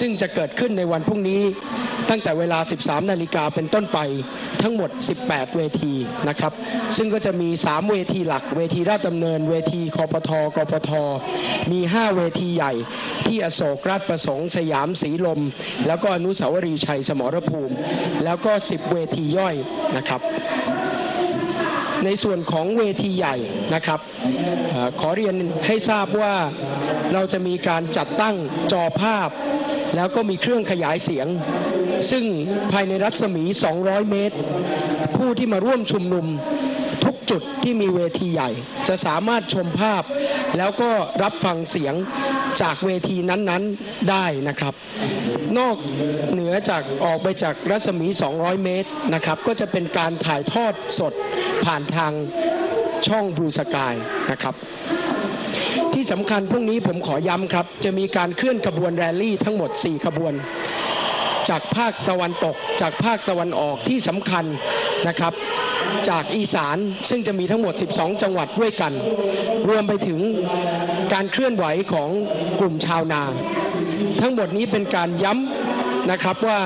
ซึ่งจะเกิดขึ้นในวันพรุ่งนี้ตั้งแต่เวลา 13 นาฬิกาเป็นต้นไปทั้งหมด 18 เวทีนะครับ ซึ่งก็จะมี 3 เวทีหลัก เวทีราชดำเนิน เวทีคอปทกปท มี 5 เวทีใหญ่ ที่อโศกราชประสงค์ สยามสีลม แล้วก็อนุสาวรีย์ชัยสมรภูมิ แล้วก็ 10 เวทีย่อยนะครับในส่วนของเวทีใหญ่นะครับอขอเรียนให้ทราบว่าเราจะมีการจัดตั้งจอภาพ แล้วก็มีเครื่องขยายเสียง ซึ่งภายในรัศมี 200 เมตร ผู้ที่มาร่วมชุมนุมทุกจุดที่มีเวทีใหญ่ จะสามารถชมภาพ แล้วก็รับฟังเสียงจากเวทีนั้นๆได้นะครับ นอกเหนือจากออกไปจากรัศมี 200 เมตรนะครับ ก็จะเป็นการถ่ายทอดสดผ่านทางช่องบลูสกายนะครับ ที่สำคัญพรุ่งนี้ผมขอย้ำครับ จะมีการเคลื่อนขบวนแรลลี่ทั้งหมด 4 ขบวน จากภาคตะวันตก จากภาคตะวันออกที่สำคัญนะครับจากอีสานซึ่งจะมีทั้งหมด 12 จังหวัดด้วยกัน รวมไปถึงการเคลื่อนไหวของกลุ่มชาวนา ทั้งหมดนี้เป็นการย้ำนะครับว่า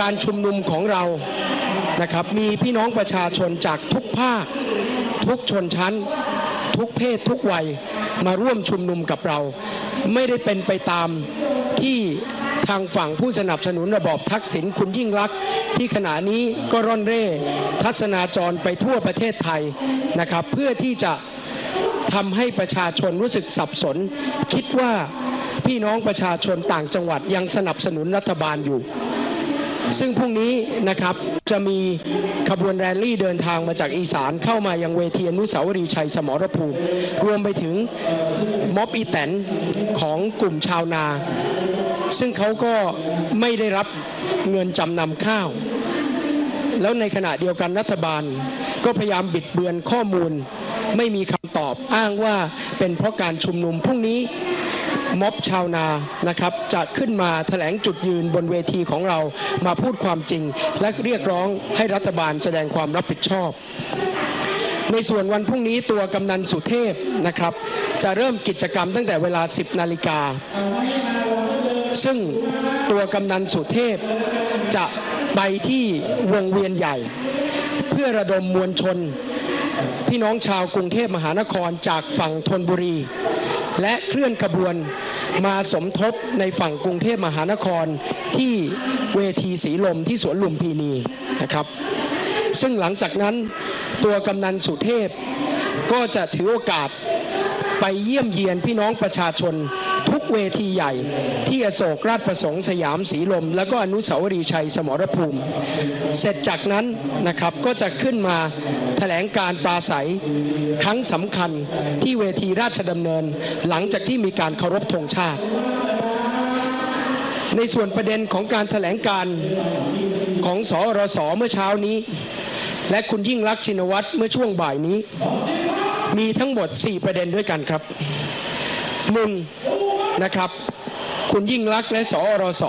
การชุมนุมของเรานะครับมีพี่น้องประชาชนจากทุกภาค ทุกชนชั้น ทุกเพศทุกวัย มาร่วมชุมนุมกับเรา ไม่ได้เป็นไปตามที่ทางฝั่งผู้สนับสนุนระบอบทักษิณคุณยิ่งรักษณ์ที่ขณะนี้ก็ร่อนเร่ ทัศนาจรไปทั่วประเทศไทยนะครับ เพื่อที่จะทำให้ประชาชนรู้สึกสับสน คิดว่าพี่น้องประชาชนต่างจังหวัดยังสนับสนุนรัฐบาลอยู่ ซึ่งพรุ่งนี้นะครับจะมีขบวนแรลลี่เดินทางมาจากอีสานเข้ามายังเวทีอนุสาวรีย์ชัยสมรภูมิ รวมไปถึงม็อบอีแตนของกลุ่มชาวนา ซึ่งเขาก็ไม่ได้รับเงินจำนำข้าว แล้วในขณะเดียวกันรัฐบาล ก็พยายามบิดเบือนข้อมูล ไม่มีคำตอบอ้างว่าเป็นเพราะการชุมนุมพรุ่งนี้ ม็อบชาวนานะครับจะขึ้นมาแถลงจุดยืนบนเวทีของเรามาพูดความจริง และเรียกร้องให้รัฐบาลแสดงความรับผิดชอบ ในส่วนวันพรุ่งนี้ตัวกำนันสุเทพนะครับ จะเริ่มกิจกรรมตั้งแต่เวลา 10 นาฬิกา ซึ่งตัวกำนันสุเทพจะไปที่วงเวียนใหญ่ เพื่อระดมมวลชน พี่น้องชาวกรุงเทพมหานครจากฝั่งธนบุรี และเคลื่อนขบวนมาสมทบในฝั่งกรุงเทพมหานครที่เวทีสีลมที่สวนลุมพินีนะครับ ซึ่งหลังจากนั้นตัวกำนันสุเทพก็จะถือโอกาสไปเยี่ยมเยียนพี่น้องประชาชน ทุกเวทีใหญ่ ที่อโศกราชประสงค์สยามสีลม แล้วก็อนุสาวรีย์ชัยสมรภูมิ เสร็จจากนั้นนะครับก็จะขึ้นมาแถลงการปราศัยครั้งสำคัญที่เวทีราชดำเนิน หลังจากที่มีการเคารพธงชาติ ในส่วนประเด็นของการแถลงการของสอรสเมื่อเช้านี้ และคุณยิ่งรักษณ์ชินวัตรเมื่อช่วงบ่ายนี้ มีทั้งหมด 4 ประเด็นด้วยกันครับห นะครับ คุณยิ่งรักษณ์และสอรส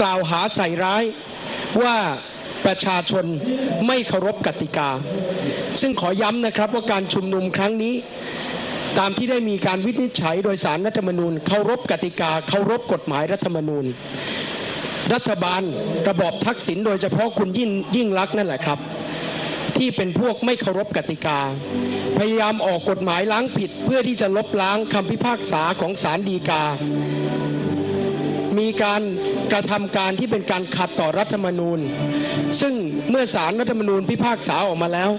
กล่าวหาใส่ร้ายว่าประชาชนไม่เคารพกติกา ซึ่งขอย้ำนะครับว่าการชุมนุมครั้งนี้ ตามที่ได้มีการวินิจฉัยโดยสารรัฐธรรมนูญเคารพกติกา เคารพกฎหมายรัฐธรรมนูญ รัฐบาลระบอบทักษิณโดยเฉพาะคุณยิ่งยิ่งรักษณ์นั่นแหละครับ ที่เป็นพวกไม่เคารพกติกา พยายามออกกฎหมายล้างผิด เพื่อที่จะลบล้างคำพิพากษาของศาลฎีกา มีการกระทำการที่เป็นการขัดต่อรัฐธรรมนูญ ซึ่งเมื่อสารรัฐธรรมนูญพิพากษาออกมาแล้ว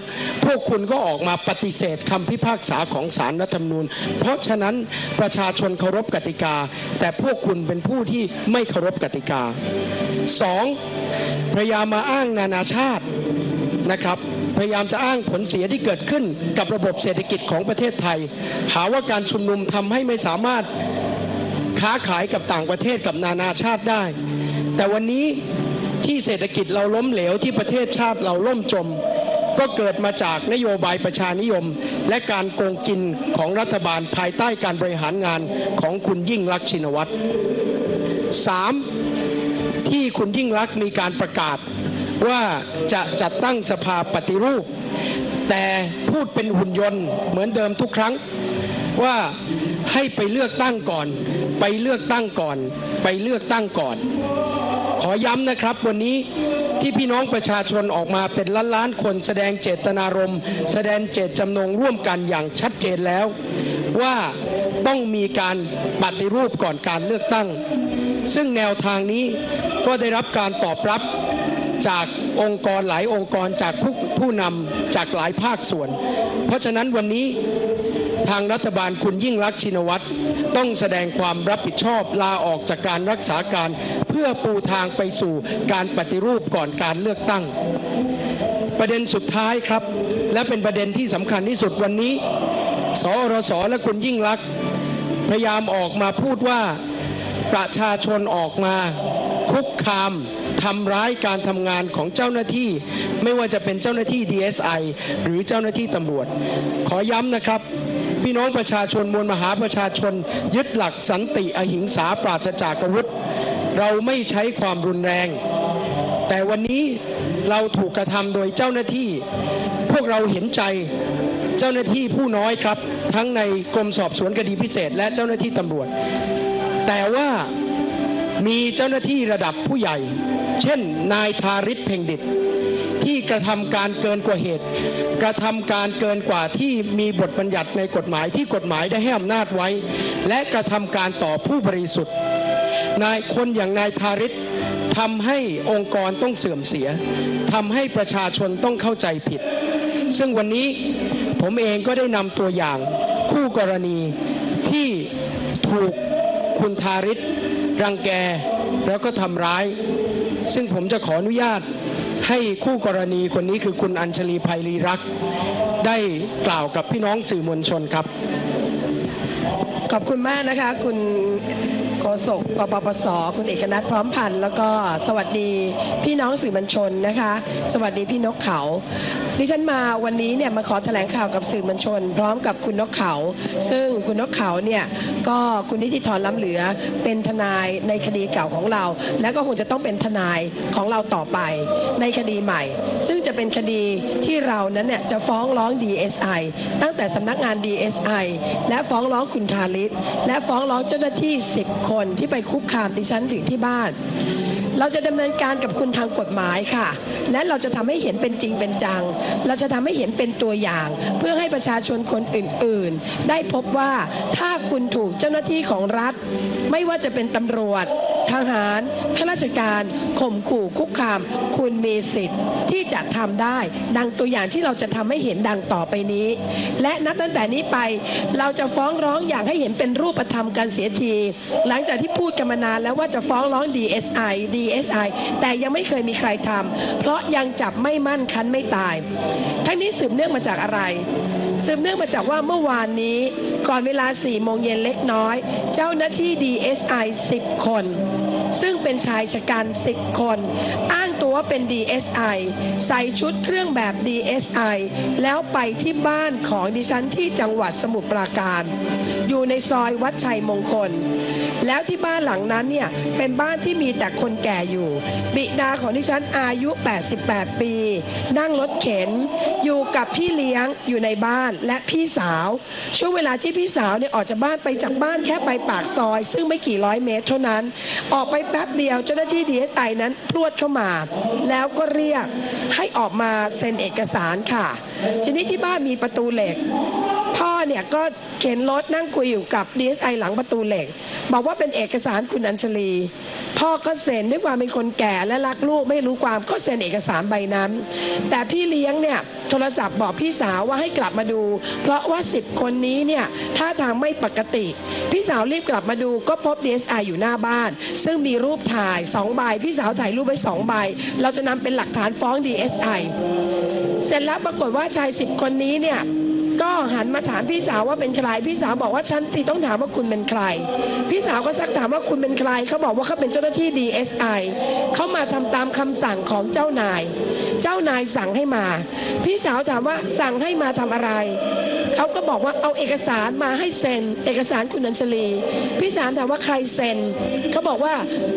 พวกคุณก็ออกมาปฏิเสธคำพิพากษาของสารรัฐธรรมนูญ เพราะฉะนั้นประชาชนเคารพกติกา แต่พวกคุณเป็นผู้ที่ไม่เคารพกติกาสองพยายามมาอ้างนานาชาตินะครับ พยายามจะอ้างผลเสียที่เกิดขึ้นกับระบบเศรษฐกิจของประเทศไทย หาว่าการชุมนุมทำให้ไม่สามารถค้าขายกับต่างประเทศกับนานาชาติได้ แต่วันนี้ที่เศรษฐกิจเราล้มเหลวที่ประเทศชาติเราล่มจม ก็เกิดมาจากนโยบายประชานิยม และการโกงกินของรัฐบาลภายใต้การบริหารงานของคุณยิ่งรักษินวัตรสามที่คุณยิ่งรักษ์มีการประกาศ ว่าจะจัดตั้งสภาปฏิรูป แต่พูดเป็นหุ่นยนต์เหมือนเดิมทุกครั้งว่าให้ไปเลือกตั้งก่อน ไปเลือกตั้งก่อน ไปเลือกตั้งก่อน ขอย้ำนะครับวันนี้ที่พี่น้องประชาชนออกมาเป็นล้านล้านคนแสดงเจตนารมณ์ แสดงเจตจำนงร่วมกันอย่างชัดเจนแล้ว ว่าต้องมีการปฏิรูปก่อนการเลือกตั้ง ซึ่งแนวทางนี้ก็ได้รับการตอบรับ จากองค์กรหลายองค์กรจากผู้ผู้นำจากหลายภาคส่วน เพราะฉะนั้นวันนี้ทางรัฐบาลคุณยิ่งรักชินวัตรต้องแสดงความรับผิดชอบลาออกจากการรักษาการ เพื่อปูทางไปสู่การปฏิรูปก่อนการเลือกตั้ง ประเด็นสุดท้ายครับ และเป็นประเด็นที่สำคัญที่สุดวันนี้ สอรสและคุณยิ่งรักพยายามออกมาพูดว่าประชาชนออกมาคุกคาม ทำร้ายการทำงานของเจ้าหน้าที่ ไม่ว่าจะเป็นเจ้าหน้าที่ DSI หรือเจ้าหน้าที่ตำรวจ ขอย้ำนะครับ พี่น้องประชาชนมวลมหาประชาชน ยึดหลักสันติอหิงสาปราศจากอาวุธ เราไม่ใช้ความรุนแรง แต่วันนี้เราถูกกระทำโดยเจ้าหน้าที่ พวกเราเห็นใจเจ้าหน้าที่ผู้น้อยครับ ทั้งในกรมสอบสวนคดีพิเศษ และเจ้าหน้าที่ตำรวจ แต่ว่ามีเจ้าหน้าที่ระดับผู้ใหญ่ เช่น นายทาริศเพ่งดิตที่กระทำการเกินกว่าเหตุ กระทำการเกินกว่าที่มีบทบัญญัติในกฎหมายที่กฎหมายได้ให้อำนาจไว้ และกระทำการต่อผู้บริสุทธิ์นายคนอย่างนายทาริศทำให้องค์กรต้องเสื่อมเสียทำให้ประชาชนต้องเข้าใจผิด ซึ่งวันนี้ผมเองก็ได้นำตัวอย่างคู่กรณีที่ถูกคุณทาริศรังแกแล้วก็ทำร้าย ซึ่งผมจะขออนุญาตให้คู่กรณีคนนี้คือคุณอัญชลีภัยรีรัก ได้กล่าวกับพี่น้องสื่อมวลชนครับ ขอบคุณมากนะคะ คุณ โฆษกกปปส คุณเอกนัทพร้อมพันธ์แล้วก็สวัสดีพี่น้องสื่อมวลชนนะคะ สวัสดีพี่นกเขา ดิฉันมาวันนี้เนี่ยมาขอแถลงข่าวกับสื่อมวลชน พร้อมกับคุณนกเขา ซึ่งคุณนกเขาเนี่ยก็คุณนิติธรล้ำเหลือเป็นทนายในคดีเก่าของเรา และก็คงจะต้องเป็นทนายของเราต่อไป ในคดีใหม่ ซึ่งจะเป็นคดีที่เรานั้นเนี่ยจะฟ้องร้อง DSI ตั้งแต่สำนักงาน DSI และฟ้องร้องคุณทาริศและฟ้องร้องเจ้าหน้าที่ 10 คนที่ไปคุกคามดิฉันถึงที่บ้าน เราจะดำเนินการกับคุณทางกฎหมายค่ะ และเราจะทำให้เห็นเป็นจริงเป็นจัง เราจะทำให้เห็นเป็นตัวอย่าง เพื่อให้ประชาชนคนอื่น ๆ ได้พบว่าถ้าคุณถูกเจ้าหน้าที่ของรัฐ ไม่ว่าจะเป็นตำรวจ ทหารข้าราชการข่มขู่คุกคาม คุณมีสิทธิ์ที่จะทำได้ ดังตัวอย่างที่เราจะทำให้เห็นดังต่อไปนี้ และนับตั้งแต่นี้ไปเราจะฟ้องร้องอย่างให้เห็นเป็นรูปธรรมกันเสียที หลังจากที่พูดกันมานานแล้วว่าจะฟ้องร้อง DSI DSI แต่ยังไม่เคยมีใครทำเพราะยังจับไม่มั่นคันไม่ตาย ทั้งนี้สืบเนื่องมาจากอะไรสืบเนื่องมาจากว่าเมื่อวานนี้ก่อนเวลา 4 โมงเย็นเล็กน้อย เจ้าหน้าที่ DSI 10 คน ซึ่งเป็นชายชะกัน 10 คน อ้างตัวว่าเป็น DSI ใส่ชุดเครื่องแบบ DSI แล้วไปที่บ้านของดิฉันที่จังหวัดสมุทรปราการ อยู่ในซอยวัดชัยมงคล แล้วที่บ้านหลังนั้นเนี่ยเป็นบ้านที่มีแต่คนแก่อยู่ บิดาของดิฉันอายุ 88 ปี นั่งรถเข็น อยู่กับพี่เลี้ยงอยู่ในบ้านและพี่สาว ช่วงเวลาที่พี่สาวเนี่ยออกจากบ้านไปจากบ้านแค่ไปปากซอย ซึ่งไม่กี่ร้อยเมตรเท่านั้น ออกไปแป๊บเดียวเจ้าหน้าที่ DSI นั้นพรวดเข้ามา แล้วก็เรียกให้ออกมาเซ็นเอกสารค่ะทีนี้ที่บ้านมีประตูเหล็ก พ่อเนี่ยก็เข็นรถนั่งคุยอยู่กับ DSI หลังประตูเหล็ก บอกว่าเป็นเอกสารคุณอัญชลี พ่อก็เซ็นด้วยความเป็นคนแก่และรักลูกไม่รู้ความก็เซ็นเอกสารใบนั้น แต่พี่เลี้ยงเนี่ยโทรศัพท์บอกพี่สาวว่าให้กลับมาดู เพราะว่า 10 คนนี้เนี่ยท่าทางไม่ปกติ พี่สาวรีบกลับมาดูก็พบ DSI อสไออยู่หน้าบ้าน ซึ่งมีรูปถ่าย2ใบพี่สาวถ่ายรูปไว้2ใบ เราจะนำเป็นหลักฐานฟ้อง DSI เสร็จแล้วปรากฏว่าชาย 10 คนนี้เนี่ย ก็หันมาถามพี่สาวว่าเป็นใคร พี่สาวบอกว่าฉันที่ต้องถามว่าคุณเป็นใคร พี่สาวก็ซักถามว่าคุณเป็นใครเขาบอกว่าเขาเป็นเจ้าหน้าที่ DSI เขามาทำตามคำสั่งของเจ้านาย เจ้านายสั่งให้มา พี่สาวถามว่าสั่งให้มาทำอะไรเขาก็บอกว่าเอาเอกสารมาให้เซ็น เอกสารคุณอัญชลี พี่สารถามว่าใครเซ็นเขาบอกว่า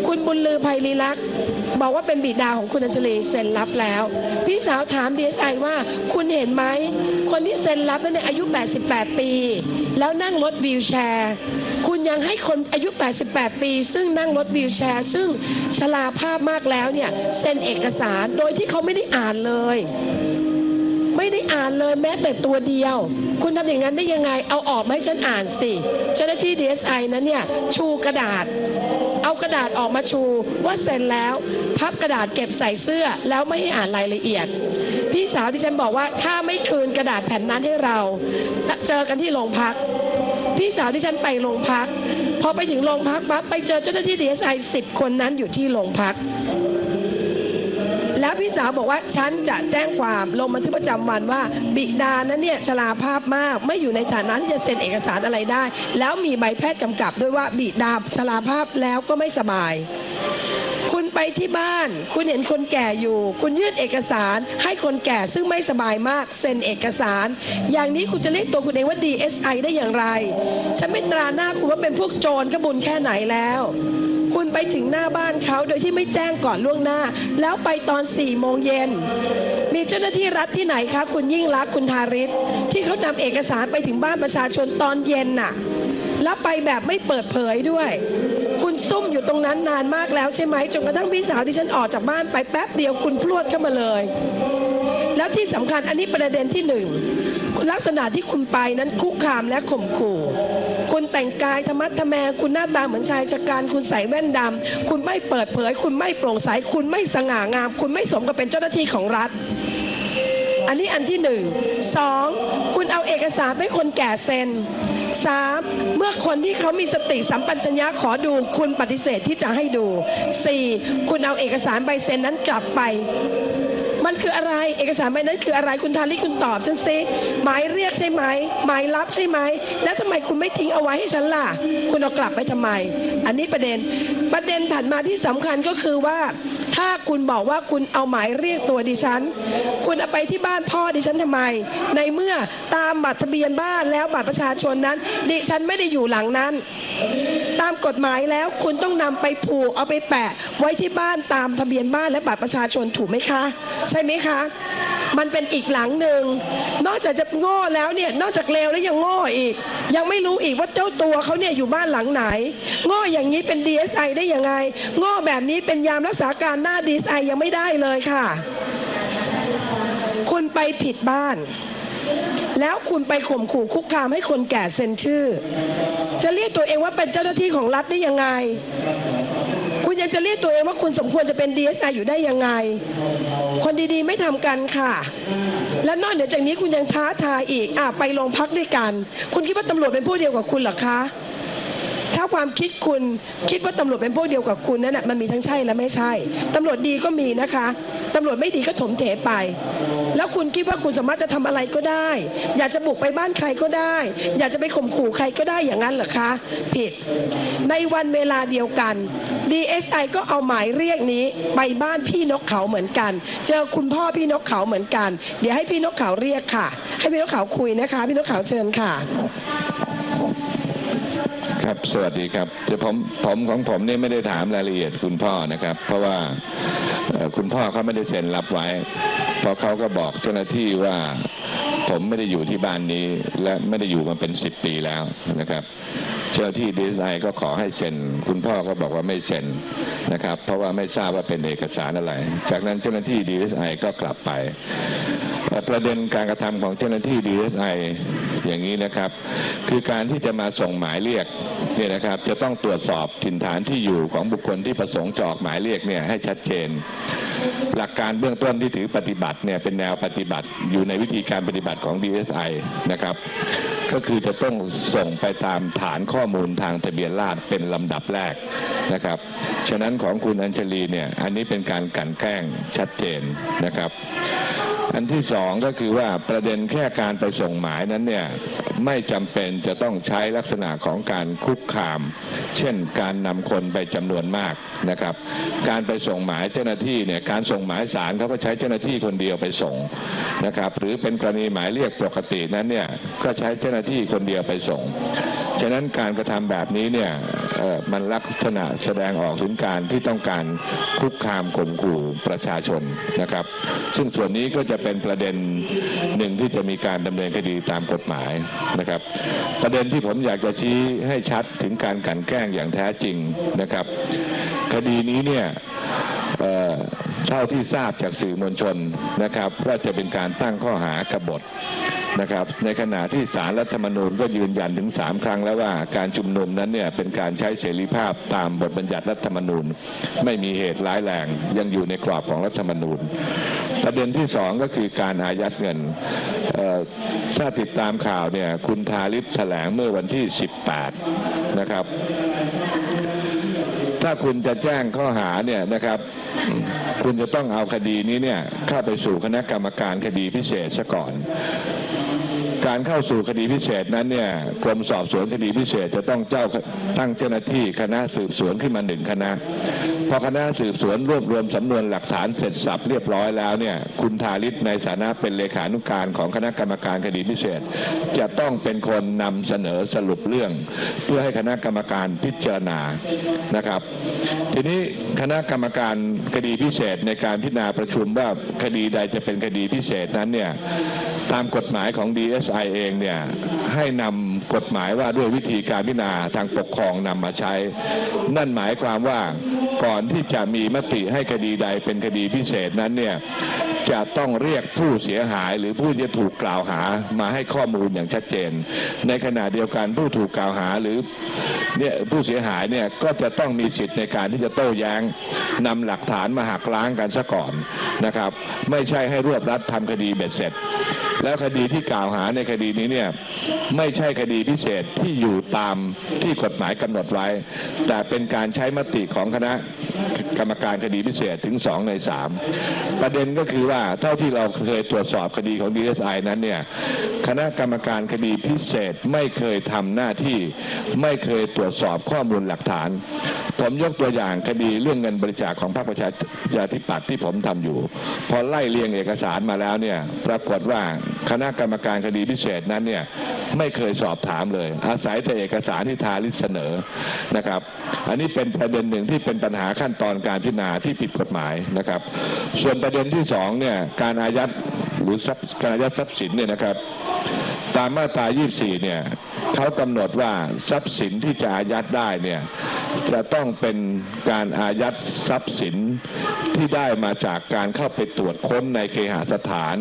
คุณบุญลือภัยลีลักษณ์บอกว่าเป็นบิดาของคุณอัญชลีเซ็นรับแล้ว พี่สาวถามดีเอสไอว่าคุณเห็นไหมคนที่เซ็นรับนั้นเนี่ยอายุ 88 ปี แล้วนั่งรถวีลแชร์ คุณยังให้คนอายุ 88 ปี ซึ่งนั่งรถวีลแชร์ ซึ่งชราภาพมากแล้วเนี่ยเซ็นเอกสารโดยที่เขาไม่ได้อ่านเลย ไม่ได้อ่านเลยแม้แต่ตัวเดียว คุณทำอย่างนั้นได้ยังไงเอาออกมาให้ฉันอ่านสิเจ้าหน้าที่ DSI นั้นเนี่ยชูกระดาษ เอากระดาษออกมาชูว่าเซ็นแล้ว พับกระดาษเก็บใส่เสื้อแล้วไม่ให้อ่านรายละเอียด พี่สาวที่ฉันบอกว่าถ้าไม่คืนกระดาษแผ่นนั้นให้เราเจอกันที่โรงพัก พี่สาวที่ฉันไปโรงพักพอไปถึงโรงพักปั๊บไปเจอเจ้าหน้าที่ดีเอสไอสิบคนนั้นอยู่ที่โรงพัก แล้วพี่สาวบอกว่าฉันจะแจ้งความลงบันทึกประจำวันว่า บิดานั้นเนี่ยชราภาพมาก ไม่อยู่ในฐานะที่จะเซ็นเอกสารอะไรได้ แล้วมีใบแพทย์กำกับด้วยว่าบิดาชราภาพแล้วก็ไม่สบาย คุณไปที่บ้าน คุณเห็นคนแก่อยู่ คุณยื่นเอกสารให้คนแก่ซึ่งไม่สบายมากเซ็นเอกสาร อย่างนี้คุณจะเรียกตัวคุณเองว่า DSI ได้อย่างไร ฉันไม่ตราหน้าคุณว่าเป็นพวกโจรก็บุญแค่ไหนแล้ว คุณไปถึงหน้าบ้านเขาโดยที่ไม่แจ้งก่อนล่วงหน้า แล้วไปตอน4ี่โมงเย็น มีเจ้าหน้าที่รัฐที่ไหนคะ คุณยิ่งรักคุณทาริศที่เขานำเอกสารไปถึงบ้านประชาชนตอนเย็นน่ะ แล้วไปแบบไม่เปิดเผยด้วย คุณซุ่มอยู่ตรงนั้นนานมากแล้วใช่ไหมจนกระทั่งพี่สาวที่ฉันออกจากบ้านไปแป๊บเดียวคุณพรวดเข้ามาเลย แล้วที่สำคัญอันนี้ประเด็นที่หนึ่งลักษณะที่คุณไปนั้นคุกคามและข่มขู่ แต่งกายธรรมะทแมคุณหน้าตาเหมือนชายชะกันคุณใส่แว่นดำคุณไม่เปิดเผย คุณไม่โปร่งใส คุณไม่สง่างาม คุณไม่สมกับเป็นเจ้าหน้าที่ของรัฐ อันนี้อันที่หนึ่งสองคุณเอาเอกสารให้คนแก่เซ็นสามเมื่อคนที่เขามีสติสัมปชัญญะขอดู คุณปฏิเสธที่จะให้ดูสี่คุณเอาเอกสารใบเซ็นนั้นกลับไปันคืออะไร เอกสารใบนั้นคืออะไรคุณทาริคุณตอบฉันซิหมายเรียกใช่ไหมหมายรับใช่ไหมแล้วทำไมคุณไม่ทิ้งเอาไว้ให้ฉันล่ะ คุณเอากลับไปทำไม อันนี้ประเด็นประเด็นถัดมาที่สำคัญก็คือว่า ถ้าคุณบอกว่าคุณเอาหมายเรียกตัวดิฉัน คุณเอาไปที่บ้านพ่อดิฉันทำไม ในเมื่อตามบัตรทะเบียนบ้านแล้วบัตรประชาชนนั้น ดิฉันไม่ได้อยู่หลังนั้น ตามกฎหมายแล้วคุณต้องนำไปผูกเอาไปแปะไว้ที่บ้านตามทะเบียนบ้านและบัตรประชาชนถูกไหมคะ ใช่ไหมคะ มันเป็นอีกหลังหนึ่งนอกจากจะโง่แล้วเนี่ยนอกจากเลวแล้วยังโง่อีก ยังไม่รู้อีกว่าเจ้าตัวเขาเนี่ยอยู่บ้านหลังไหน โง่อย่างนี้เป็น DSI ได้ยังไง โง่แบบนี้เป็นยามรักษาการหน้า DSI ยังไม่ได้เลยค่ะ คุณไปผิดบ้าน แล้วคุณไปข่มขู่คุกคามให้คนแก่เซ็นชื่อ จะเรียกตัวเองว่าเป็นเจ้าหน้าที่ของรัฐได้ยังไง คุณยังจะเรียกตัวเองว่าคุณสมควรจะเป็น DSI ออยู่ได้ยังไง คนดีๆไม่ทำกันค่ะ และนอกเหนือจากนี้คุณยังท้าทายอีกอะไปโรงพักด้วยกัน คุณคิดว่าตำรวจเป็นพวกเดียวกับคุณหรอคะ ถ้าความคิดคุณคิดว่าตำรวจเป็นพวกเดียวกับคุณนั่นน่ะมันมีทั้งใช่และไม่ใช่ตำรวจดีก็มีนะคะตำรวจไม่ดีก็ถมเถไป แล้วคุณคิดว่าคุณสามารถจะทำอะไรก็ได้ อยากจะบุกไปบ้านใครก็ได้ อยากจะไปข่มขู่ใครก็ได้อย่างนั้นเหรอคะ ผิด ในวันเวลาเดียวกัน DSI ก็เอาหมายเรียกนี้ไปบ้านพี่นกเขาเหมือนกัน เจอคุณพ่อพี่นกเขาเหมือนกัน เดี๋ยวให้พี่นกเขาเรียกค่ะ ให้พี่นกเขาคุยนะคะ พี่นกเขาเชิญค่ะ ครับสวัสดีครับคือผมผมของผมนี่ไม่ได้ถามรายละเอียดคุณพ่อนะครับ เพราะว่าคุณพ่อเขาไม่ได้เซ็นรับไว้ เพราะเขาก็บอกเจ้าหน้าที่ว่าผมไม่ได้อยู่ที่บ้านนี้ และไม่ได้อยู่มาเป็นสิบปีแล้วนะครับ เจ้าหน้าที่ดีไซน์ก็ขอให้เซ็น คุณพ่อก็บอกว่าไม่เซ็นนะครับ เพราะว่าไม่ทราบว่าเป็นเอกสารอะไร จากนั้นเจ้าหน้าที่ดีไซน์ก็กลับไป ประเด็นการกระทำของเจ้าหน้าที่ DSI อสไออย่างนี้นะครับ คือการที่จะมาส่งหมายเรียกเนี่ยนะครับจะต้องตรวจสอบถิ่นฐานที่อยู่ของบุคคลที่ประสงค์จอกหมายเรียกเนี่ยให้ชัดเจน หลักการเบื้องต้นที่ถือปฏิบัติเนี่ยเป็นแนวปฏิบัติอยู่ในวิธีการปฏิบัติของ DSI นะครับก็คือจะต้องส่งไปตามฐานข้อมูลทางทะเบียนราษฎรเป็นลำดับแรกนะครับ ฉะนั้นของคุณอัญชลีเนี่ยอันนี้เป็นการกันแกล้งชัดเจนนะครับ อันที่สองก็คือว่าประเด็นแค่การไปส่งหมายนั้นเนี่ยไม่จำเป็นจะต้องใช้ลักษณะของการคุกคาม เช่นการนำคนไปจำนวนมากนะครับ การไปส่งหมายเจ้าหน้าที่เนี่ยการส่งหมายสารเขาก็ใช้เจ้าหน้าที่คนเดียวไปส่งนะครับ หรือเป็นกรณีหมายเรียกปกตินั้นเนี่ยก็ใช้เจ้าหน้าที่คนเดียวไปส่งฉะนั้นการกระทำแบบนี้เนี่ยมันลักษณะแสดงออกถึงการที่ต้องการคุกคามข่มขู่ประชาชนนะครับ ซึ่งส่วนนี้ก็จะเป็นประเด็นหนึ่งที่จะมีการดำเนินคดีตามกฎหมายนะครับ ประเด็นที่ผมอยากจะชี้ให้ชัดถึงการกันแกล้งอย่างแท้จริงนะครับ คดีนี้เนี่ยเอ่อเท่าที่ทราบจากสื่อมวลชนนะครับว่าจะเป็นการตั้งข้อหากบฏ นะครับ ในขณะที่สารรัฐธรรมนูญก็ยืนยันถึง 3 ครั้งแล้วว่าการชุมนุมนั้นเนี่ยเป็นการใช้เสรีภาพตามบทบัญญัติรัฐธรรมนูญ ไม่มีเหตุร้ายแรงยังอยู่ในกรอบของรัฐธรรมนูญ ประเด็นที่สองก็คือการอายัดเงินถ้าติดตามข่าวเนี่ยคุณทาริศแถลงเมื่อวันที่ 18 นะครับ ถ้าคุณจะแจ้งข้อหาเนี่ยนะครับคุณจะต้องเอาคดีนี้เนี่ยเข้าไปสู่คณะกรรมการคดีพิเศษซะก่อน การเข้าสู่คดีพิเศษนั้นเนี่ยกรมสอบสวนคดีพิเศษจะต้องเจ้าตั้งเจ้าหน้าที่คณะสืบสวนขึ้นมาหนึ่งคณะ พอคณะสืบสวนรวบรวมสำนวนหลักฐานเสร็จสับเรียบร้อยแล้วเนี่ยคุณทาริศในฐานะเป็นเลขานุการของคณะกรรมการคดีพิเศษ จะต้องเป็นคนนำเสนอสรุปเรื่อง เพื่อให้คณะกรรมการพิจารณานะครับ ทีนี้คณะกรรมการคดีพิเศษในการพิจารณาประชุมว่าคดีใดจะเป็นคดีพิเศษนั้นเนี่ยตามกฎหมายของ DSI เองเนี่ยให้นำ กฎหมายว่าด้วยวิธีการพิจารณาทางปกครองนำมาใช้ นั่นหมายความว่าก่อนที่จะมีมติให้คดีใดเป็นคดีพิเศษนั้นเนี่ย จะต้องเรียกผู้เสียหายหรือผู้ที่ถูกกล่าวหามาให้ข้อมูลอย่างชัดเจน ในขณะเดียวกันผู้ถูกกล่าวหาหรือเนี่ยผู้เสียหายเนี่ยก็จะต้องมีสิทธิ์ในการที่จะโต้แย้งนำหลักฐานมาหักล้างกันซะก่อนนะครับ ไม่ใช่ให้รวบรัดทำคดีเบ็ดเสร็จ แล้วคดีที่กล่าวหาในคดีนี้เนี่ยไม่ใช่คดีพิเศษที่อยู่ตามที่กฎหมายกำหนดไว้ แต่เป็นการใช้มติของคณะกรรมการคดีพิเศษถึง 2 ใน 3 ประเด็นก็คือว่าาเท่าที่เราเคยตรวจสอบคดีของ DSI นั้นเนี่ยคณะกรรมการคดีพิเศษไม่เคยทำหน้าที่ไม่เคยตรวจสอบข้อมูลหลักฐาน ผมยกตัวอย่างคดีเรื่องเงินบริจาคของพรรคประชาธิปัตย์ที่ผมทำอยู่ พอไล่เรียงเอกสารมาแล้วเนี่ยปรากฏว่าคณะกรรมการคดีพิเศษนั้นเนี่ยไม่เคยสอบถามเลย อาศัยแต่เอกสารที่ทาริสเสนอนะครับ อันนี้เป็นประเด็นหนึ่งที่เป็นปัญหาขั้นตอนการพิจารณาที่ผิดกฎหมายนะครับ ส่วนประเด็นที่สองเนี่ยการอายัดหรือการอายัดทรัพย์สินเนี่ยนะครับ ตามมาตรา 24 เนี่ย เขากำหนดว่าทรัพย์สินที่จะอายัดได้เนี่ยจะต้องเป็นการอายัดทรัพย์สินที่ได้มาจากการเข้าไปตรวจค้นในเคหสถาน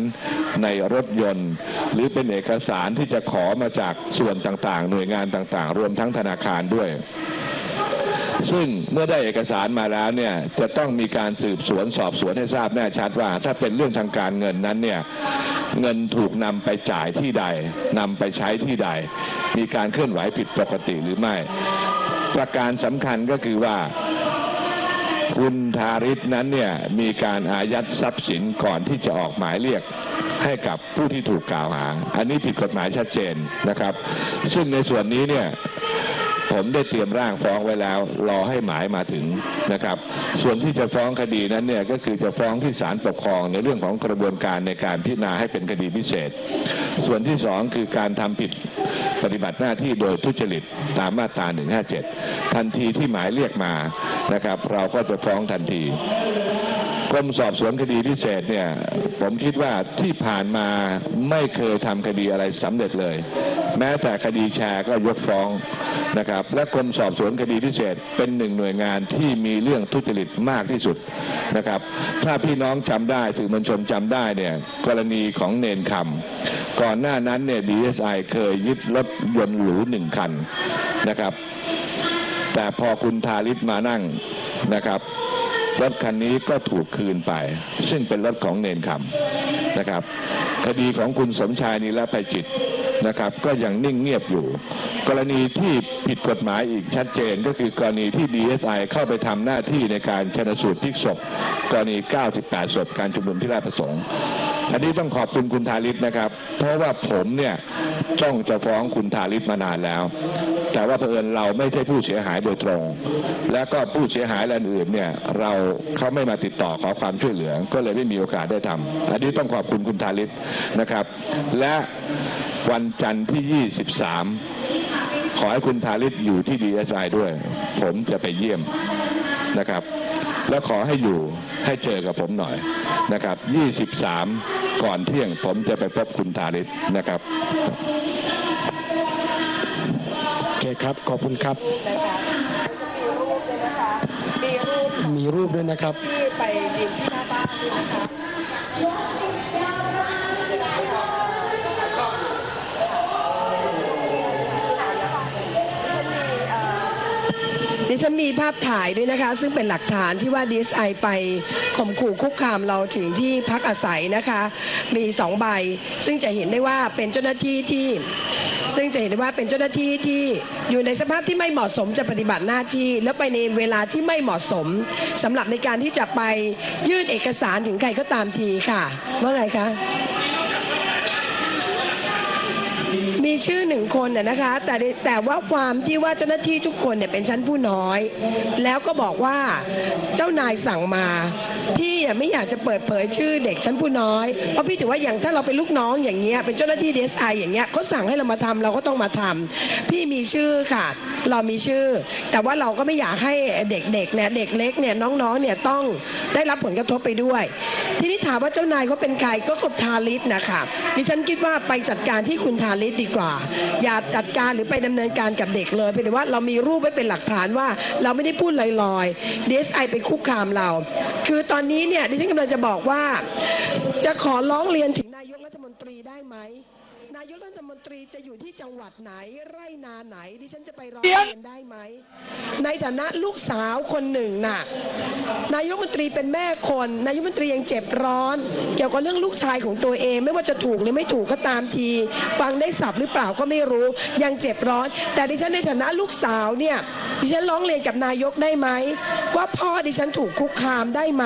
ในรถยนต์ หรือเป็นเอกสารที่จะขอมาจากส่วนต่างๆ หน่วยงานต่างๆ รวมทั้งธนาคารด้วย ซึ่งเมื่อได้เอกสารมาแล้วเนี่ยจะต้องมีการสืบสวนสอบสวนให้ทราบแน่ชัดว่า ถ้าเป็นเรื่องทางการเงินนั้นเนี่ยเงินถูกนำไปจ่ายที่ใดนำไปใช้ที่ใด มีการเคลื่อนไหวผิดปกติหรือไม่ ประการสำคัญก็คือว่าคุณทาริศนั้นเนี่ยมีการอายัดทรัพย์สินก่อนที่จะออกหมายเรียกให้กับผู้ที่ถูกกล่าวหา อันนี้ผิดกฎหมายชัดเจนนะครับ ซึ่งในส่วนนี้เนี่ย ผมได้เตรียมร่างฟ้องไว้แล้วรอให้หมายมาถึงนะครับ ส่วนที่จะฟ้องคดีนั้นเนี่ยก็คือจะฟ้องที่ศาลปกครองในเรื่องของกระบวนการในการพิจารณาให้เป็นคดีพิเศษ ส่วนที่สองคือการทำผิดปฏิบัติหน้าที่โดยทุจริตตามมาตรา 157 ทันทีที่หมายเรียกมานะครับ เราก็จะฟ้องทันที รมสอบสวนคดีพิเศษเนี่ยผมคิดว่าที่ผ่านมาไม่เคยทำคดีอะไรสำเร็จเลย แม้แต่คดีแชร์ก็ยกฟ้องนะครับและกรมสอบสวนคดีพิเศษเป็นหนึ่งหน่วยงานที่มีเรื่องทุจริตมากที่สุดนะครับ ถ้าพี่น้องจำได้ถือมวลชนจำได้เนี่ยกรณีของเนนคำก่อนหน้านั้นเนี่ย DSI เคยยึดรถยนต์หรูหนึ่งคันนะครับ แต่พอคุณทาริศมานั่งนะครับ รถคันนี้ก็ถูกคืนไป ซึ่งเป็นรถของเนนคำนะครับ คดีของคุณสมชายนิรภัยจิตนะครับ ก็ยังนิ่งเงียบอยู่ กรณีที่ผิดกฎหมายอีกชัดเจนก็คือกรณีที่ DSI เข้าไปทำหน้าที่ในการชนสูตรพลิกศพ กรณี 98 ศพการชุมนุมที่ราชประสงค์อันนี้ต้องขอบคุณคุณทาริศนะครับ เพราะว่าผมเนี่ยจ้องจะฟ้องคุณทาริศมานานแล้ว แต่ว่าเผอิญเราไม่ใช่ผู้เสียหายโดยตรง และก็ผู้เสียหายรายอื่นเนี่ยเราเขาไม่มาติดต่อขอความช่วยเหลือ ก็เลยไม่มีโอกาสได้ทำอันนี้ต้องขอบคุณคุณทาริศนะครับ และวันจันทร์ที่ 23 ขอให้คุณทาริศอยู่ที่ดีเอสไอด้วย ผมจะไปเยี่ยมนะครับ แล้วขอให้อยู่ให้เจอกับผมหน่อยนะครับ 23 ก่อนเที่ยงผมจะไปพบคุณทาริศนะครับ เคครับ ขอบคุณครับมีรูปมีรูปด้วยนะครับ ที่ไปยืนที่หน้าบ้านด้วยนะคะดิฉันมีภาพถ่ายด้วยนะคะ ซึ่งเป็นหลักฐานที่ว่า DSI ไปข่มขู่คุกคามเราถึงที่พักอาศัยนะคะ มีสองใบ ซึ่งจะเห็นได้ว่าเป็นเจ้าหน้าที่ที่ ซึ่งจะเห็นได้ว่าเป็นเจ้าหน้าที่ที่อยู่ในสภาพที่ไม่เหมาะสมจะปฏิบัติหน้าที่ แล้วไปในเวลาที่ไม่เหมาะสมสำหรับในการที่จะไปยื่นเอกสารถึงใครก็ตามทีค่ะว่าไงคะ มีชื่อหนึ่งคนน่ะนะคะ แต่แต่ว่าความที่ว่าเจ้าหน้าที่ทุกคนเนี่ยเป็นชั้นผู้น้อย แล้วก็บอกว่าเจ้านายสั่งมาพี่อะไม่อยากจะเปิดเผยชื่อเด็กชั้นผู้น้อยเพราะพี่ถือว่าอย่างถ้าเราเป็นลูกน้องอย่างเงี้ยเป็นเจ้าหน้าที่ DSI ออย่างเงี้ยเขาสั่งให้เรามาทำเราก็ต้องมาทำพี่มีชื่อค่ะ เรามีชื่อ แต่ว่าเราก็ไม่อยากให้เด็กๆเนี่ยเด็กเล็กเนี่ยน้องๆเนี่ยต้องได้รับผลกระทบไปด้วย ทีนี้ถามว่าเจ้านายเขาเป็นใครก็กบทาริสนะคะดิฉันคิดว่าไปจัดการที่คุณทาริสดีกว่า อย่าจัดการหรือไปดำเนินการกับเด็กเลยเพียงแต่ว่าเรามีรูปไว้เป็นหลักฐานว่า เราไม่ได้พูดลอยๆ DSI ไปคุกคามเรา คือตอนนี้เนี่ยดิฉันกำลังจะบอกว่า จะขอร้องเรียนถึงนายกรัฐมนตรีได้ไหมายกรัฐมนตรีจะอยู่ที่จังหวัดไหนไร่นาไหนดิฉันจะไปร้องเรียนได้ไหมในฐานะลูกสาวคนหนึ่งน่ะนายกรัฐมนตรีเป็นแม่คนนายกรัฐมนตรียังเจ็บร้อน เกี่ยวกับเรื่องลูกชายของตัวเอง ไม่ว่าจะถูกหรือไม่ถูกก็ตามที ฟังได้สับหรือเปล่าก็ไม่รู้ยังเจ็บร้อน แต่ดิฉันในฐานะลูกสาวเนี่ยดิฉันร้องเรียนกับนายกได้ไหมว่าพ่อดิฉันถูกคุกคามได้ไหม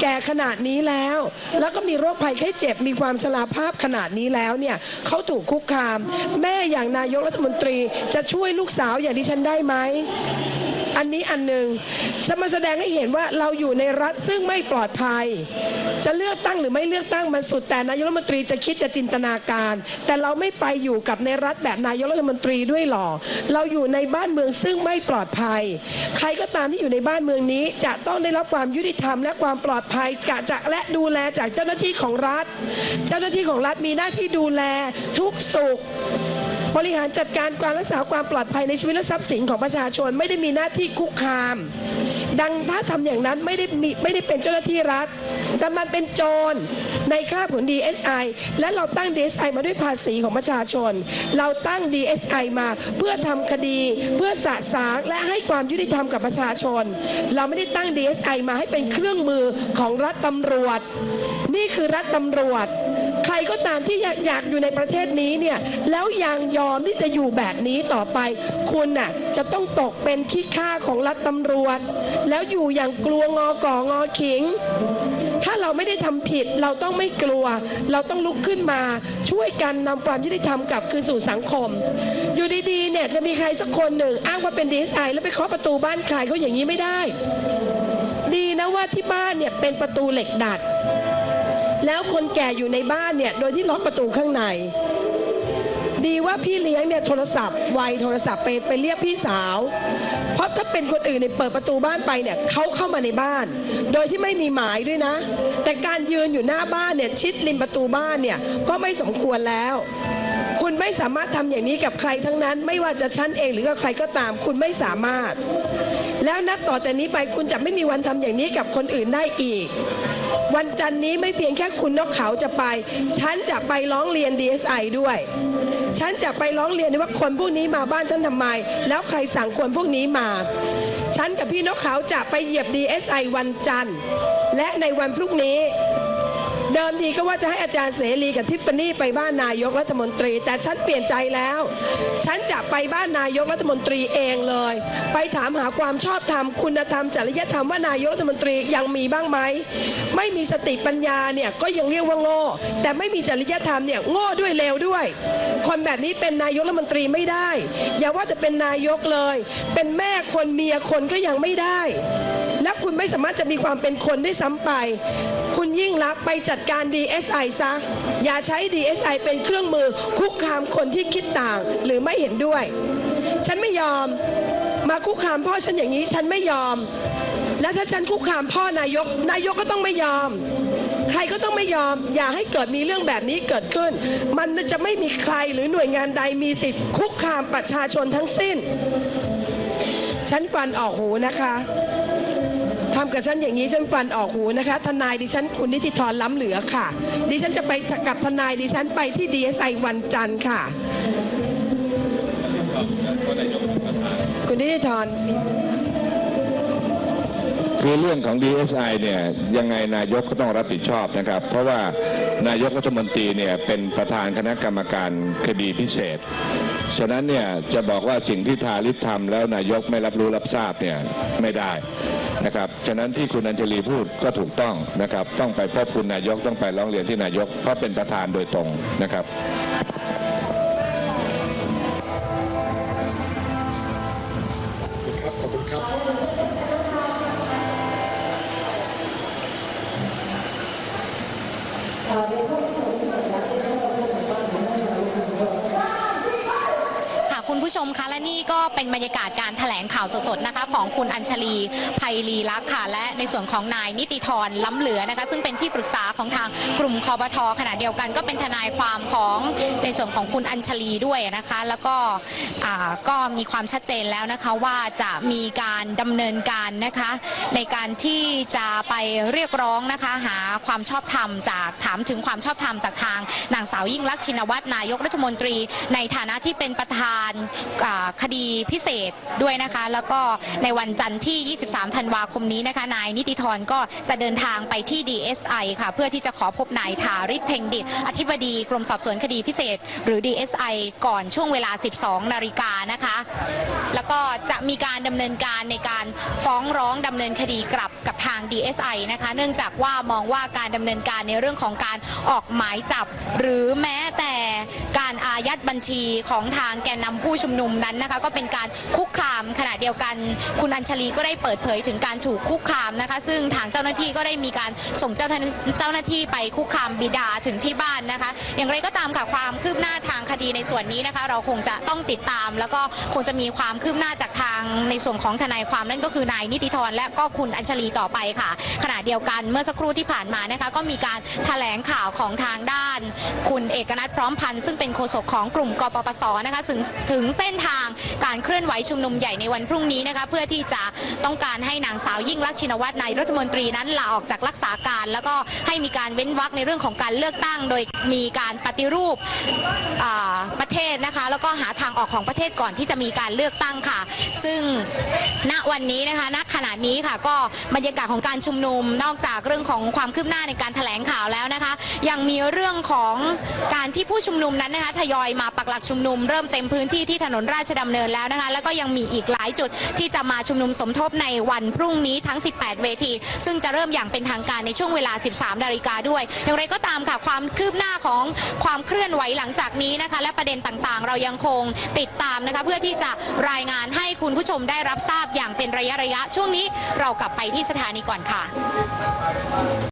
แก่ขนาดนี้แล้ว แล้วก็มีโรคภัยไข้เจ็บมีความชราภาพขนาดนี้แล้วเนี่ยเขาถูกคุกคาม แม่อย่างนายกรัฐมนตรีจะช่วยลูกสาวอย่างดิฉันได้ไหม อันนี้อันหนึ่งจะมาแสดงให้เห็นว่าเราอยู่ในรัฐซึ่งไม่ปลอดภัย จะเลือกตั้งหรือไม่เลือกตั้งมันสุดแต่นายกรัฐมนตรีจะคิดจะจินตนาการ แต่เราไม่ไปอยู่กับในรัฐแบบนายกรัฐมนตรีด้วยหรอเราอยู่ในบ้านเมืองซึ่งไม่ปลอดภัย ใครก็ตามที่อยู่ในบ้านเมืองนี้จะต้องได้รับความยุติธรรมและความปลอดภัยกะจะและดูแลจากเจ้าหน้าที่ของรัฐ เจ้าหน้าที่ของรัฐมีหน้าที่ดูแลทุกสุข บริหารจัดการการรักษาความปลอดภัยในชีวิตและทรัพย์สินของประชาชนไม่ได้มีหน้าที่คุกคาม ดังถ้าทำอย่างนั้นไม่ได้มีไม่ได้เป็นเจ้าหน้าที่รัฐ แต่มันเป็นโจรในคราบของ DSI และเราตั้ง DSI มาด้วยภาษีของประชาชน เราตั้ง DSI มาเพื่อทำคดีเพื่อสะสางและให้ความยุติธรรมกับประชาชน เราไม่ได้ตั้ง DSI มาให้เป็นเครื่องมือของรัฐตำรวจ นี่คือรัฐตำรวจ รก็ตามที่อยากอยากอยู่ในประเทศนี้เนี่ยแล้วยังยอมที่จะอยู่แบบนี้ต่อไป คุณน่ะจะต้องตกเป็นขี้ข้าของรัฐตำรวจ แล้วอยู่อย่างกลัวงอก่องอขิง ถ้าเราไม่ได้ทำผิดเราต้องไม่กลัว เราต้องลุกขึ้นมา ช่วยกันนำความยุติธรรมกลับคืนสู่สังคม อยู่ดีๆเนี่ยจะมีใครสักคนหนึ่ง อ้างว่าเป็นดีไซน์แล้วไปเคาะประตูบ้านใครเขาอย่างนี้ไม่ได้ ดีนะว่าที่บ้านเนี่ยเป็นประตูเหล็กดัด แล้วคนแก่อยู่ในบ้านเนี่ย โดยที่ล็อกประตูข้างใน ดีว่าพี่เลี้ยงเนี่ยโทรศัพท์ไวโทรศัพท์ไปไปเรียกพี่สาว เพราะถ้าเป็นคนอื่นเนี่ยเปิดประตูบ้านไปเนี่ยเขาเข้ามาในบ้าน โดยที่ไม่มีหมายด้วยนะ แต่การยืนอยู่หน้าบ้านเนี่ยชิดริมประตูบ้านเนี่ยก็ไม่สมควรแล้วคุณไม่สามารถทำอย่างนี้กับใครทั้งนั้น ไม่ว่าจะฉันเองหรือกับใครก็ตาม คุณไม่สามารถ แล้วนับต่อแต่นี้ไปคุณจะไม่มีวันทำอย่างนี้กับคนอื่นได้อีก วันจันนี้ไม่เพียงแค่คุณนกเขาจะไป ฉันจะไปร้องเรียน DSI ด้วย ฉันจะไปร้องเรียนว่าคนพวกนี้มาบ้านฉันทำไม แล้วใครสั่งคนพวกนี้มา ฉันกับพี่นกเขาจะไปเหยียบ DSI วันจันทร์ และในวันพรุ่งนี้ เดิมทีก็ว่าจะให้อาจารย์เสรีกับทิฟฟานี่ไปบ้านนายกรัฐมนตรี แต่ฉันเปลี่ยนใจแล้ว ฉันจะไปบ้านนายกรัฐมนตรีเองเลย ไปถามหาความชอบธรรม คุณธรรมจริยธรรมว่านายกรัฐมนตรียังมีบ้างไหมไม่มีสติปัญญาเนี่ยก็ยังเรียกว่าโง่แต่ไม่มีจริยธรรมเนี่ยโง่ด้วยเลวด้วย คนแบบนี้เป็นนายกรัฐมนตรีไม่ได้ อย่าว่าแต่เป็นนายกเลย เป็นแม่คนเมียคนก็ยังไม่ได้ และคุณไม่สามารถจะมีความเป็นคนได้ซ้ำไป คุณยิ่งรักไปจัดการ DSI ซะ อย่าใช้ DSI เป็นเครื่องมือคุกคามคนที่คิดต่างหรือไม่เห็นด้วย ฉันไม่ยอมมาคุกคามพ่อฉันอย่างนี้ฉันไม่ยอม และถ้าฉันคุกคามพ่อนายก นายกก็ต้องไม่ยอม ใครก็ต้องไม่ยอม อย่าให้เกิดมีเรื่องแบบนี้เกิดขึ้น มันจะไม่มีใครหรือหน่วยงานใดมีสิทธิ์คุกคามประชาชนทั้งสิ้น ฉันฟันออกหูนะคะ ทำกับฉันอย่างนี้ฉันฟันออกหูนะคะ ทนายดิฉันคุณนิติธรล้ำเหลือค่ะ ดิฉันจะไปกับทนายดิฉันไปที่ดีเอสไอวันจันทร์ค่ะ คุณนิติธรคือเรื่องของ DSI เนี่ยยังไงนายกก็ต้องรับผิดชอบนะครับ เพราะว่านายกรัฐมนตรีเนี่ยเป็นประธานคณะกรรมการคดีพิเศษ ฉะนั้นเนี่ยจะบอกว่าสิ่งที่ทาริศทำแล้วนายกไม่รับรู้รับทราบเนี่ยไม่ได้ นะครับฉะนั้นที่คุณอัญชลีพูดก็ถูกต้องนะครับ ต้องไปพบคุณนายกต้องไปร้องเรียนที่นายกเพราะเป็นประธานโดยตรงนะครับครับขอบ ผู้ชมคะและนี่ก็เป็นบรรยากาศการแถลงข่าวสดๆนะคะของคุณอัญชลีไพลีลักษ์ค่ะ และในส่วนของนายนิติธรล้ำเหลือนะคะ ซึ่งเป็นที่ปรึกษาของทางกลุ่มคอปทขณะเดียวกัน ก็เป็นทนายความของในส่วนของคุณอัญชลีด้วยนะคะ แล้วก็ก็มีความชัดเจนแล้วนะคะว่าจะมีการดำเนินการนะคะ ในการที่จะไปเรียกร้องนะคะ หาความชอบธรรมจากถามถึงความชอบธรรมจากทางนางสาวยิ่งลักษณ์ชินวัตรนายกรัฐมนตรี ในฐานะที่เป็นประธานคดีพิเศษด้วยนะคะ แล้วก็ในวันจันทร์ที่ 23 ธันวาคมนี้นะคะนายนิติธรก็จะเดินทางไปที่ DSI ค่ะ เพื่อที่จะขอพบนายทาริศเพ็งดิตอธิบดีกรมสอบสวนคดีพิเศษ หรือ DSI ก่อนช่วงเวลา 12 นาฬิกานะคะ แล้วก็จะมีการดำเนินการในการฟ้องร้องดำเนินคดีกลับกับทาง DSI นะคะ เนื่องจากว่ามองว่าการดำเนินการในเรื่องของการออกหมายจับ หรือแม้แต่การอายัดบัญชีของทางแกนนำผู้ชุมนุมนั้นนะคะ ก็เป็นการคุกคามขณะเดียวกัน คุณอัญชลีก็ได้เปิดเผยถึงการถูกคุกคามนะคะ ซึ่งทางเจ้าหน้าที่ก็ได้มีการส่งเจ้าหน้าเจ้าหน้าที่ไปคุกคามบิดาถึงที่บ้านนะคะ อย่างไรก็ตามค่ะความคืบหน้าทางคดีในส่วนนี้นะคะ เราคงจะต้องติดตาม แล้วก็คงจะมีความคืบหน้าจากทางในส่วนของทนายความนั่นก็คือนายนิติธรและก็คุณอัญชลีต่อไปค่ะ ขณะเดียวกันเมื่อสักครู่ที่ผ่านมานะคะ ก็มีการแถลงข่าวของทางด้าน คุณเอกนัทพร้อมพันธ์ซึ่งเป็นโฆษกของกลุ่มกปปสนะคะถึงถึงเส้นทางการเคลื่อนไหวชุมนุมใหญ่ในวันพรุ่งนี้นะคะเพื่อที่จะต้องการให้นางสาวยิ่งลักษณ์ชินวัตรนายรัฐมนตรีนั้นลาออกจากรักษาการ แล้วก็ให้มีการเว้นวรรคในเรื่องของการเลือกตั้ง โดยมีการปฏิรูปอ่า ศนะคะ แล้วก็หาทางออกของประเทศก่อนที่จะมีการเลือกตั้งค่ะ ซึ่งณวันนี้นะคะณขณะนี้ค่ะ ก็บรรยากาศของการชุมนุมนอกจากเรื่องของความคืบหน้าในการแถลงข่าวแล้วนะคะ ยังมีเรื่องของการที่ผู้ชุมนุมนั้นนะคะทยอยมาปักหลักชุมนุมเริ่มเต็มพื้นที่ที่ถนนราชดำเนินแล้วนะคะ แล้วก็ยังมีอีกหลายจุดที่จะมาชุมนุมสมทบในวันพรุ่งนี้ทั้ง 18 เวที ซึ่งจะเริ่มอย่างเป็นทางการในช่วงเวลา 13 นาฬิกาด้วย อย่างไรก็ตามค่ะ ความคืบหน้าของความเคลื่อนไหวหลังจากนี้นะคะ และประเด็นต่างๆ เรายังคงติดตามนะคะ เพื่อที่จะรายงานให้คุณผู้ชมได้รับทราบอย่างเป็นระยะๆช่วงนี้เรากลับไปที่สถานีก่อนค่ะ